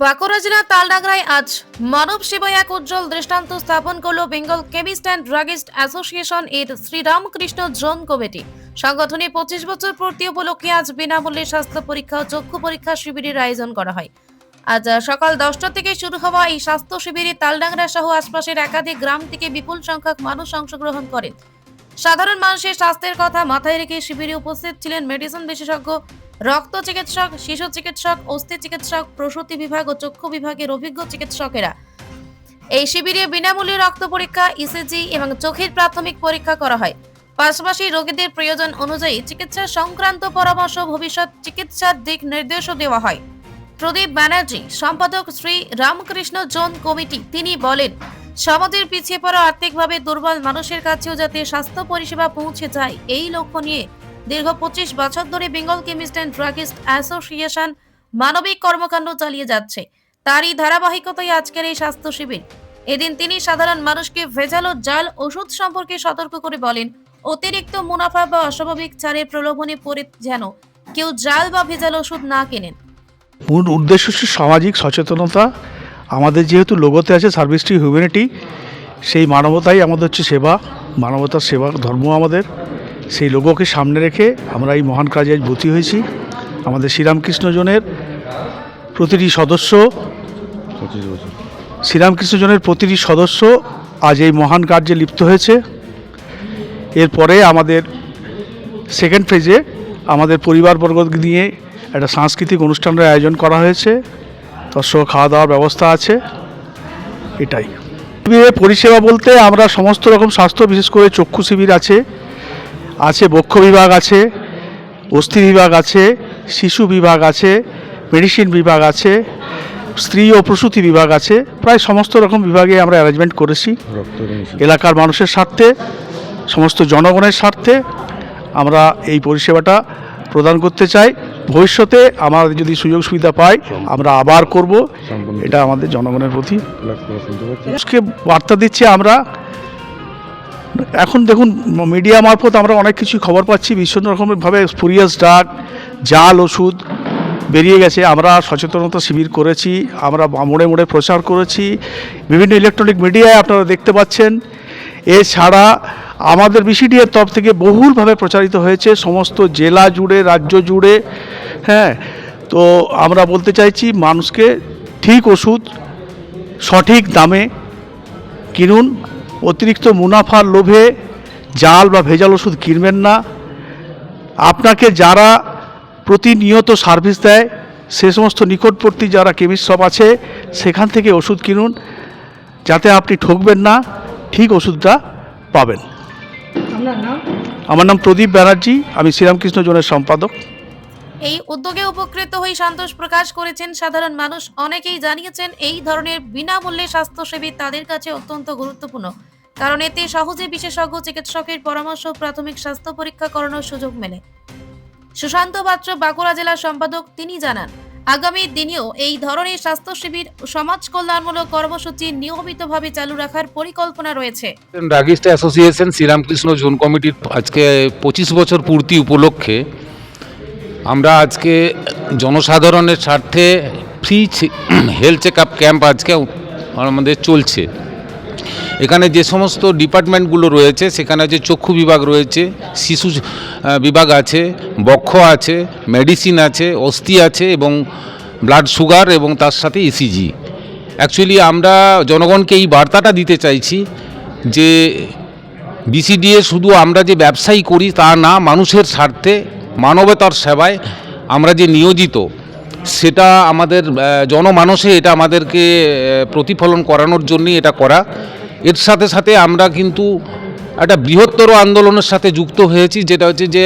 বাঁকুড়া জেলার তালডাংরায় আজ মানব সেবায় এক উজ্জ্বল দৃষ্টান্ত স্থাপন করল Bengal chemist and druggist association এর শ্রীরামকৃষ্ণ জোন কমিটি। সংগঠনের পঁচিশ বছর পূর্তি উপলক্ষে আজ বিনামূল্যে স্বাস্থ্য পরীক্ষা ও চক্ষু পরীক্ষা শিবিরের আয়োজন করা হয়। আজ সকাল দশটা থেকে শুরু হওয়া এই স্বাস্থ্য শিবিরে তালডাংরা সহ আশপাশের একাধিক গ্রাম থেকে বিপুল সংখ্যক মানুষ অংশগ্রহণ করেন। সাধারণ মানুষের স্বাস্থ্যের কথা মাথায় রেখে শিবিরে উপস্থিত ছিলেন মেডিসিন বিশেষজ্ঞ রক্ত চিকিৎসক, শিশু চিকিৎসক, অস্থি চিকিৎসক, প্রসূতি বিভাগ ও চক্ষু বিভাগের অভিজ্ঞ চিকিৎসকেরা। এই শিবিরে বিনামূল্যে রক্ত পরীক্ষা ইসিজি এবং চোখের প্রাথমিক পরীক্ষা করা হয়। পাশাপাশি রোগীদের প্রয়োজন অনুযায়ী চিকিৎসা সংক্রান্ত পরামর্শ ভবিষ্যৎ চিকিৎসার দিক নির্দেশও দেওয়া হয়। প্রদীপ ব্যানার্জি, সম্পাদক শ্রী রামকৃষ্ণ জোন কমিটি, তিনি বলেন, সমাজের পিছিয়ে পড়া আর্থিকভাবে দুর্বল মানুষের কাছেও যাতে স্বাস্থ্য পরিষেবা পৌঁছে যায়, এই লক্ষ্য নিয়ে দীর্ঘ পঁচিশ বছর ধরে Bengal chemist and druggist association মানবিক কর্মকাণ্ড চালিয়ে যাচ্ছে। তারই ধারাবাহিকতায় আজকের এই স্বাস্থ্য শিবির। এদিন তিনি সাধারণ মানুষকে ভেজাল ও জাল ওষুধ সম্পর্কে সতর্ক করে বলেন, অতিরিক্ত মুনাফা বা অস্বাভাবিক ছাড়ের প্রলোভনে পড়ে যেন কেউ জাল বা ভেজাল ওষুধ না কেনেন। মূল উদ্দেশ্য হচ্ছে সামাজিক সচেতনতা। আমাদের যেহেতু লোগোতে আছে সার্ভিস টু হিউম্যানিটি, সেই মানবতাই আমাদের হচ্ছে সেবা। মানবতার সেবা ধর্ম আমাদের। সেই লোগোকে সামনে রেখে আমরা এই মহান কাজে আজ ভর্তি হয়েছি। আমাদের শ্রীরামকৃষ্ণ জনের প্রতিটি সদস্য শ্রীরামকৃষ্ণজনের প্রতিটি সদস্য আজ এই মহান কার্যে লিপ্ত হয়েছে। এরপরে আমাদের সেকেন্ড ফেজে আমাদের পরিবারবর্গ নিয়ে একটা সাংস্কৃতিক অনুষ্ঠানের আয়োজন করা হয়েছে। তার সঙ্গে খাওয়া দাওয়ার ব্যবস্থা আছে। এটাই। পরিষেবা বলতে আমরা সমস্ত রকম স্বাস্থ্য, বিশেষ করে চক্ষু শিবির আছে। আছে বক্ষ বিভাগ আছে অস্থি বিভাগ আছে শিশু বিভাগ আছে মেডিসিন বিভাগ আছে স্ত্রী ও প্রসূতি বিভাগ আছে প্রায় সমস্ত রকম বিভাগে আমরা অ্যারেঞ্জমেন্ট করেছি। এলাকার মানুষের স্বার্থে সমস্ত জনগণের স্বার্থে আমরা এই পরিষেবাটা প্রদান করতে চাই। ভবিষ্যতে আমার যদি সুযোগ সুবিধা পাই আমরা আবার করব। এটা আমাদের জনগণের প্রতি। বার্তা দিচ্ছি আমরা এখন দেখুন মিডিয়া মারফত আমরা অনেক কিছু খবর পাচ্ছি। ভীষণ রকমভাবে স্পুরিয়াস ডাক জাল ওষুধ বেরিয়ে গেছে। আমরা সচেতনতা শিবির করেছি, আমরা মোড়ে মোড়ে প্রচার করেছি। বিভিন্ন ইলেকট্রনিক মিডিয়ায় আপনারা দেখতে পাচ্ছেন। এছাড়া আমাদের বিসিডিএর তরফ থেকে বহুলভাবে প্রচারিত হয়েছে। সমস্ত জেলা জুড়ে, রাজ্য জুড়ে হ্যাঁ? তো আমরা বলতে চাইছি, মানুষকে ঠিক ওষুধ সঠিক দামে কিনুন। অতিরিক্ত মুনাফার লোভে জাল বা ভেজাল ওষুধ কিনবেন না। আপনাকে যারা প্রতিনিয়ত সার্ভিস দেয় সে সমস্ত নিকটবর্তী যারা কেমিস্ট শপ আছে সেখান থেকে ওষুধ কিনুন যাতে আপনি ঠকবেন না ঠিক ওষুধটা পাবেন। আমার নাম প্রদীপ ব্যানার্জি আমি শ্রীরামকৃষ্ণ জোনের সম্পাদক। এই উদ্যোগে উপকৃত হয়ে সন্তোষ প্রকাশ করেছেন সাধারণ মানুষ। অনেকেই জানিয়েছেন এই ধরনের বিনামূল্যে স্বাস্থ্যসেবী তাদের কাছে অত্যন্ত গুরুত্বপূর্ণ। কারণ এতে সহজে বিশেষজ্ঞ, চিকিৎসকের পরামর্শ প্রাথমিক স্বাস্থ্য পরীক্ষা করানোর সুযোগ মেলে। সুশান্ত পাত্র, বাঁকুড়া জেলার সম্পাদক, তিনি জানান, আগামী দিনেও এই ধরনের স্বাস্থ্য শিবির সমাজ কল্যাণমূলক কর্মসূচি নিয়মিতভাবে চালু রাখার পরিকল্পনা রয়েছে। ড্রাগিস্ট অ্যাসোসিয়েশন, শ্রীরামকৃষ্ণ জোন কমিটির আজকে পঁচিশ বছর পূর্তি উপলক্ষে আমরা আজকে জনসাধারণের স্বার্থে free health check up camp আজকে আমাদের চলছে। এখানে যে সমস্ত ডিপার্টমেন্টগুলো রয়েছে, সেখানে যে চক্ষু বিভাগ রয়েছে, শিশু বিভাগ আছে, বক্ষ আছে, মেডিসিন আছে, অস্থি আছে এবং ব্লাড সুগার এবং তার সাথে ইসিজি অ্যাকচুয়ালি আমরা জনগণকে এই বার্তাটা দিতে চাইছি যে বিসিডিএ শুধু আমরা যে ব্যবসায়ী করি তা না, মানুষের স্বার্থে, মানবতার সেবায় আমরা যে নিয়োজিত, সেটা আমাদের জনমানসে এটা আমাদেরকে প্রতিফলন করানোর জন্যই এটা করা। এর সাথে সাথে আমরা কিন্তু একটা বৃহত্তর আন্দোলনের সাথে যুক্ত হয়েছি, যেটা হচ্ছে যে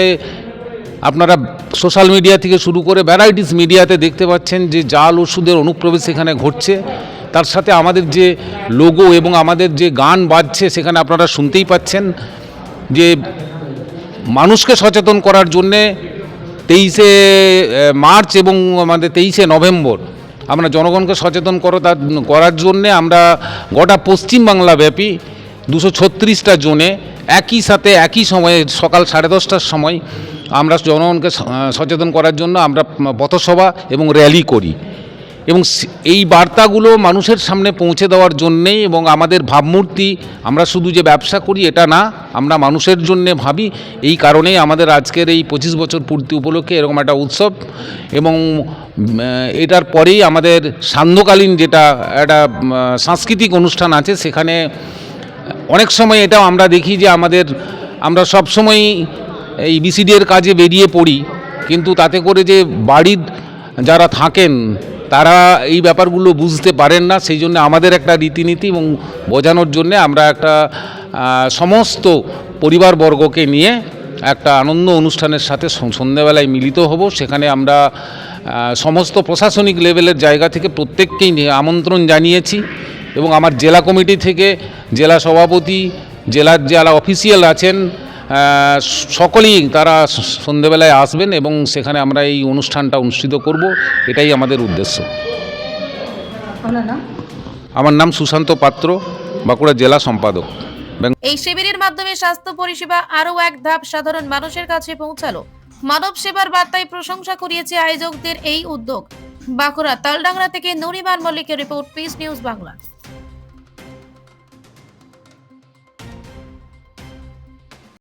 আপনারা সোশ্যাল মিডিয়া থেকে শুরু করে ভ্যারাইটিস মিডিয়াতে দেখতে পাচ্ছেন যে জাল ওষুধের অনুপ্রবেশ এখানে ঘটছে। তার সাথে আমাদের যে লোগো এবং আমাদের যে গান বাজছে সেখানে আপনারা শুনতেই পাচ্ছেন যে মানুষকে সচেতন করার জন্যে তেইশে মার্চ এবং আমাদের তেইশে নভেম্বর আমরা জনগণকে সচেতন করো করার জন্যে আমরা গোটা পশ্চিমবাংলা ব্যাপী দুশো ছত্রিশটা জোনে একই সাথে একই সময়ে সকাল সাড়ে দশটার সময় আমরা জনগণকে সচেতন করার জন্য আমরা পথসভা এবং র্যালি করি। এবং এই বার্তাগুলো মানুষের সামনে পৌঁছে দেওয়ার জন্যেই এবং আমাদের ভাবমূর্তি, আমরা শুধু যে ব্যবসা করি এটা না, আমরা মানুষের জন্যে ভাবি। এই কারণেই আমাদের আজকের এই পঁচিশ বছর পূর্তি উপলক্ষে এরকম একটা উৎসব এবং এটার পরেই আমাদের সান্ধ্যকালীন যেটা একটা সাংস্কৃতিক অনুষ্ঠান আছে, সেখানে অনেক সময় এটাও আমরা দেখি যে আমাদের, আমরা সব সময় এই বিসিডি কাজে বেরিয়ে পড়ি। কিন্তু তাতে করে যে বাড়ির যারা থাকেন তারা এই ব্যাপারগুলো বুঝতে পারেন না, সেই জন্য আমাদের একটা রীতিনীতি এবং বোঝানোর জন্য আমরা একটা সমস্ত পরিবারবর্গকে নিয়ে একটা আনন্দ অনুষ্ঠানের সাথে সন্ধ্যেবেলায় মিলিত হব। সেখানে আমরা সমস্ত প্রশাসনিক লেভেলের জায়গা থেকে প্রত্যেককেই আমন্ত্রণ জানিয়েছি এবং আমার জেলা কমিটি থেকে জেলা সভাপতি, জেলার যারা অফিসিয়াল আছেন সকলেই তারা সন্ধেবেলায় আসবেন এবং সেখানে আমরা এই অনুষ্ঠানটা অনুষ্ঠিত করব এটাই আমাদের উদ্দেশ্য। আমার নাম সুশান্ত পাত্র বাঁকুড়া জেলা সম্পাদক। এই শিবিরের মাধ্যমে স্বাস্থ্য পরিষেবা আরও এক ধাপ সাধারণ মানুষের কাছে পৌঁছালো। মানব সেবার বার্তায় প্রশংসা করিয়েছে আয়োজকদের এই উদ্যোগ। বাঁকুড়া তালডাংরা থেকে নরিমান মল্লিকের রিপোর্ট পিস নিউজ বাংলা।